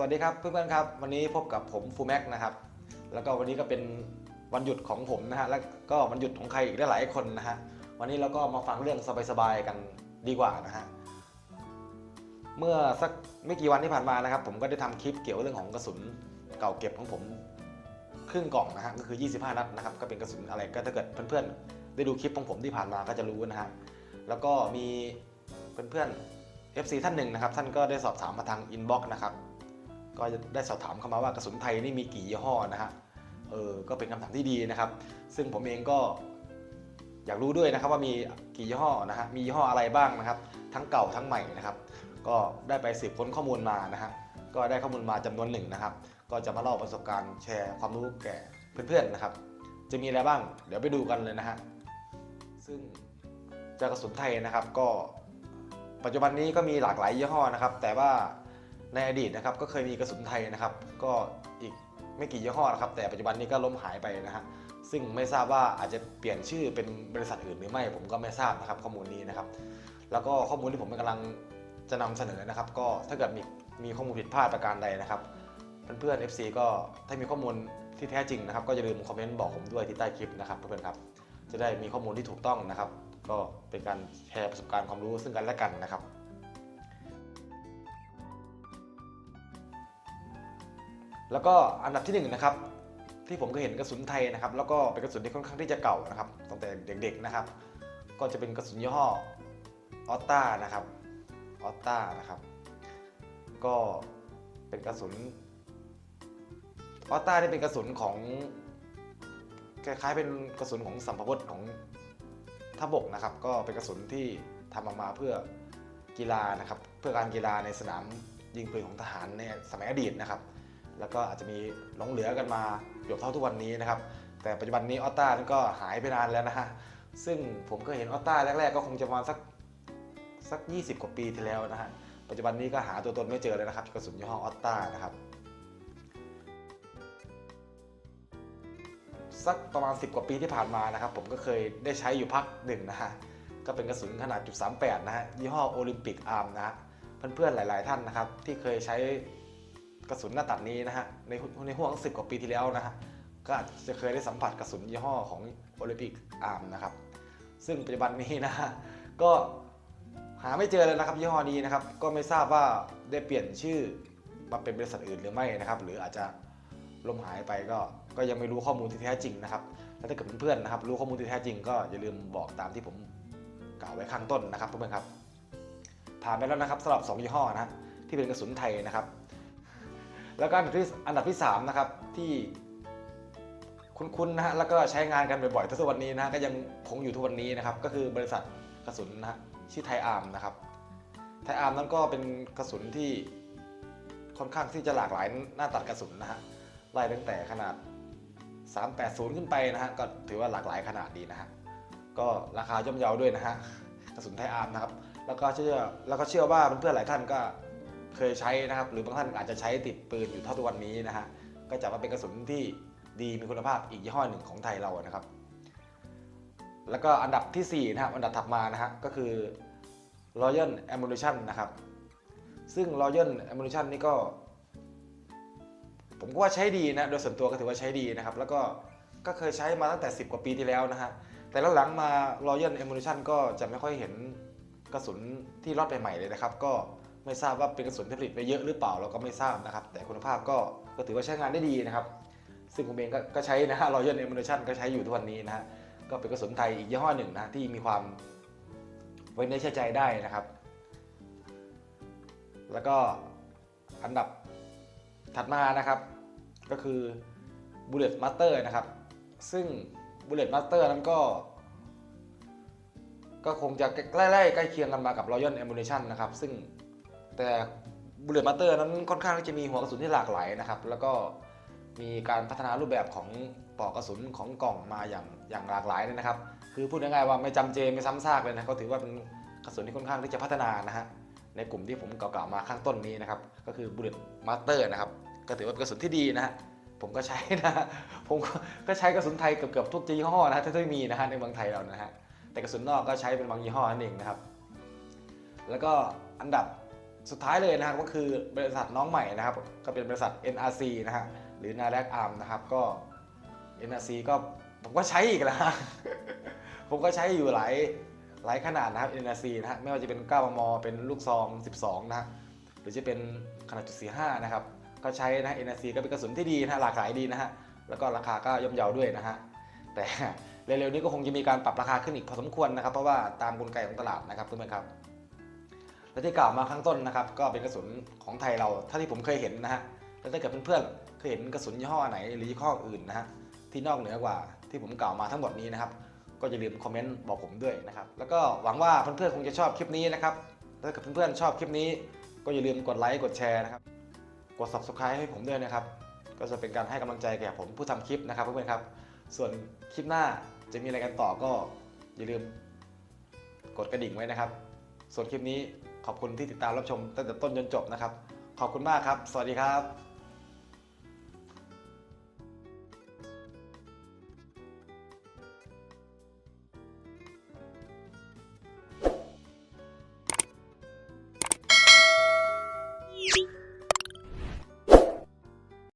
สวัสดีครับเพื่อนๆครับ วันนี้พบกับผมฟูแม็กนะครับ แล้วก็วันนี้ก็เป็นวันหยุดของผมนะฮะแล้วก็วันหยุดของใครอีกหลายคนนะฮะวันนี้เราก็มาฟังเรื่องสบายๆกันดีกว่านะฮะเมื่อสักไม่กี่วันที่ผ่านมานะครับ ผมก็ได้ทำคลิปเกี่ยวเรื่องของกระสุนเก่าเก็บของผมครึ่งกล่องนะฮะก็คือ 25 นัดนะครับก็เป็นกระสุนอะไรก็ถ้าเกิดเพื่อนๆได้ดูคลิปของผมที่ผ่านมาก็จะรู้นะฮะแล้วก็มีเพื่อนๆ FC ท่านหนึ่งนะครับท่านก็ได้สอบถามมาทางอินบ็อกซ์นะครับ ก็จะได้สอบถามเข้ามาว่ากระสุนไทยนี่มีกี่ยี่ห้อนะฮะเออก็เป็นคำถามที่ดีนะครับ ซึ่งผมเองก็อยากรู้ด้วยนะครับว่ามีกี่ยี่ห้อนะฮะมียี่ห้ออะไรบ้างนะครับ ทั้งเก่าทั้งใหม่นะครับ ก็ได้ไปสืบค้นข้อมูลมานะฮะก็ได้ข้อมูลมาจำนวนหนึ่งนะครับ ก็จะมาเล่าประสบการณ์แชร์ความรู้แก่เพื่อนๆนะครับ จะมีอะไรบ้างเดี๋ยวไปดูกันเลยนะฮะซึ่งจากกระสุนไทยนะครับก็ปัจจุบันนี้ก็มีหลากหลายยี่ห้อนะครับ แต่ว่า ในอดีตนะครับก็เคยมีกระสุนไทยนะครับ ก็อีกไม่กี่ยี่ห้อนะครับ แต่ปัจจุบันนี้ก็ล้มหายไปนะฮะซึ่งไม่ทราบว่าอาจจะเปลี่ยนชื่อเป็นบริษัทอื่นหรือไม่ผมก็ไม่ทราบนะครับข้อมูลนี้นะครับ แล้วก็ข้อมูลที่ผมกำลังจะนำเสนอนะครับ ก็ถ้าเกิดมีมีข้อมูลผิดพลาดประการใดนะครับเพื่อนๆ FC ก็ถ้ามีข้อมูลที่แท้จริงนะครับ ก็อย่าลืมคอมเมนต์บอกผมด้วยที่ใต้คลิปนะครับเพื่อนๆครับจะได้มีข้อมูลที่ถูกต้องนะครับ ก็เป็นการแชร์ประสบการณ์ความรู้ซึ่งกันและกันนะครับ แล้วก็อันดับที่หนึ่งนะครับที่ผมก็เห็นกระสุนไทยนะครับ แล้วก็เป็นกระสุนที่ค่อนข้างที่จะเก่านะครับตั้งแต่เด็กๆนะครับ ก็จะเป็นกระสุนยี่ห้อออตตานะครับออตตานะครับ ก็เป็นกระสุนออตตานี่เป็นกระสุนของคล้ายๆเป็นกระสุนของสัมภวุธของทพบกนะครับ ก็เป็นกระสุนที่ทำออกมาเพื่อกีฬานะครับ เพื่อการกีฬาในสนามยิงปืนของทหารในสมัยอดีตนะครับ แล้วก็อาจจะมีหลงเหลือกันมาเกือบเท่าทุกวันนี้นะครับ แต่ปัจจุบันนี้ออตต้านี่ก็หายไปนานแล้วนะฮะซึ่งผมก็เห็นออตต้าแรกๆ ก็คงจะมาสักสัก 20 กว่าปีที่แล้วนะฮะปัจจุบันนี้ก็หาตัวตนไม่เจอเลยนะครับกระสุนยี่ห้อออตต้านะครับสักประมาณ 10 กว่าปีที่ผ่านมานะครับ ผมก็เคยได้ใช้อยู่พักหนึ่งนะฮะก็เป็นกระสุนขนาดจุด38นะฮะยี่ห้อโอลิมปิกอาร์มนะฮะเพื่อนๆหลาย ๆ ท่านนะครับ ที่เคยใช้ กระสุนหน้าตัดนี้นะฮะในในห่วงสิบกว่าปีที่แล้วนะฮะก็อาจจะเคยได้สัมผัสกระสุนยี่ห้อของโอลิมปิกอาร์มนะครับ ซึ่งปัจจุบันนี้นะฮะก็หาไม่เจอเลยนะครับยี่ห้อนี้นะครับ ก็ไม่ทราบว่าได้เปลี่ยนชื่อมาเป็นบริษัทอื่นหรือไม่นะครับ หรืออาจจะล่มหายไปก็ก็ยังไม่รู้ข้อมูลที่แท้จริงนะครับแล้วถ้าเกิดเพื่อนๆนะครับ รู้ข้อมูลที่แท้จริงก็อย่าลืมบอกตามที่ผมกล่าวไว้ข้างต้นนะครับเพื่อนๆครับผ่านไปแล้วนะครับสำหรับสองยี่ห้อนะที่เป็นกระสุนไทยนะครับ แล้วก็อันดับที่อันดับที่3นะครับที่คุ้นๆนะฮะแล้วก็ใช้งานกันบ่อยๆทุกวันนี้นะฮะก็ยังคงอยู่ทุกวันนี้นะครับ ก็คือบริษัทกระสุนนะฮะชื่อไทอาร์มนะครับไทอาร์มนั้นก็เป็นกระสุนที่ค่อนข้างที่จะหลากหลายหน้าตัดกระสุนนะฮะไล่ตั้งแต่ขนาด 380 ขึ้นไปนะฮะก็ถือว่าหลากหลายขนาดดีนะฮะก็ราคาย่อมเยาด้วยนะฮะกระสุนไทอาร์มนะครับแล้วก็เชื่อแล้วก็เชื่อว่าเพื่อนๆหลายท่านก็ เคยใช้นะครับ หรือบางท่านอาจจะใช้ติดปืนอยู่เท่าทุกวันนี้นะฮะก็จะมาเป็นกระสุนที่ดีมีคุณภาพอีกยี่ห้อหนึ่งของไทยเรานะครับ แล้วก็อันดับที่4นะครับอันดับถัดมานะฮะก็คือ Royal Ammunition นะครับ ซึ่ง Royal Ammunition นี่ก็ ผมก็ว่าใช้ดีนะโดยส่วนตัวก็ถือว่าใช้ดีนะครับ แล้วก็ก็เคยใช้มาตั้งแต่ 10 กว่าปีที่แล้วนะฮะแต่แล้วหลังมา Royal Ammunition ก็จะไม่ค่อยเห็นกระสุนที่รอดใหม่ๆเลยนะครับ ก็ ไม่ทราบว่าเป็นกระสุนที่ผลิตไปเยอะหรือเปล่าเราก็ไม่ทราบนะครับ แต่คุณภาพก็ก็ถือว่าใช้งานได้ดีนะครับ ซึ่งผมเองก็กใช้นะฮะรอยัลเอม n นชั่นก็ใช้อยู่ทุกวันนี้นะฮะก็เป็นกระสุนไทยอีกยี่ห้อหนึ่งนะที่มีความไว้เนื้อเชื่อใจได้นะครับ แล้วก็อันดับถัดมานะครับ ก็คือ Bullet Master นะครับ ซึ่ง Bullet Master นั้นก็ ก็คงจะใกล้ๆใกล้เคียงกันมากับ Royal Ammunition นะครับ ซึ่ง แต่ Bullet Master นั้นค่อนข้างที่จะมีหัวกระสุนที่หลากหลายนะครับ แล้วก็มีการพัฒนารูปแบบของปลอกกระสุนของกล่องมาอย่างอย่างหลากหลายเลยนะครับ คือพูดง่ายๆว่าไม่จำเจไม่ซ้ำซากเลยนะก็ถือว่าเป็นกระสุนที่ค่อนข้างที่จะพัฒนานะฮะในกลุ่มที่ผมกล่าวมาข้างต้นนี้นะครับ ก็คือ Bullet Master นะครับ ก็ถือว่าเป็นกระสุนที่ดีนะฮะผมก็ใช้นะผมก็ก็ใช้กระสุนไทยเกือบๆทุกยี่ห้อนะฮะที่มีนะฮะในเมืองไทยเรานะฮะแต่กระสุนนอกก็ใช้เป็นบางยี่ห้อนั่นเองนะครับ แล้วก็อันดับ สุดท้ายเลยนะครับก็คือบริษัทน้องใหม่นะครับ ก็เป็นบริษัท NRC นะฮะหรือ n a d a q Arm นะครับก็ NRC ก็ผมก็ใช้อีกแล้วฮะผมก็ใช้อยู่หลายหลายขนาดนะครับ NRC นะฮะไม่ว่าจะเป็น9มม เป็นลูกซอง 12 นะฮะหรือจะเป็นขนาดจุด45นะครับก็ใช้นะ NRC ก็เป็นกระสุนที่ดีนะฮะหลากหลายดีนะฮะแล้วก็ราคาก็ย่อมเยาด้วยนะฮะแต่เร็วๆนี้ก็คงจะมีการปรับราคาขึ้นอีกพอสมควรนะครับ เพราะว่าตามกลไกของตลาดนะครับเพื่อนๆครับ และที่กล่าวมาข้างต้นนะครับ ก็เป็นกระสุนของไทยเราเท่าที่ผมเคยเห็นนะฮะแล้วถ้าเกิดเพื่อนๆเคยเห็นกระสุนยี่ห้อไหนหรือยี่ห้ออื่นนะฮะที่นอกเหนือกว่าที่ผมกล่าวมาทั้งหมดนี้นะครับ ก็อย่าลืมคอมเมนต์บอกผมด้วยนะครับ แล้วก็หวังว่าเพื่อนๆคงจะชอบคลิปนี้นะครับถ้าเกิดเพื่อนๆชอบคลิปนี้ ก็อย่าลืมกดไลค์กดแชร์นะครับกด subscribe ให้ผมด้วยนะครับ ก็จะเป็นการให้กำลังใจแก่ผมผู้ทำคลิปนะครับเพื่อนๆครับ ส่วนคลิปหน้าจะมีอะไรกันต่อก็อย่าลืมกดกระดิ่งไว้นะครับ ส่วนคลิปนี้ ขอบคุณที่ติดตามรับชมตั้งแต่ต้นจนจบนะครับ ขอบคุณมากครับ สวัสดีครับ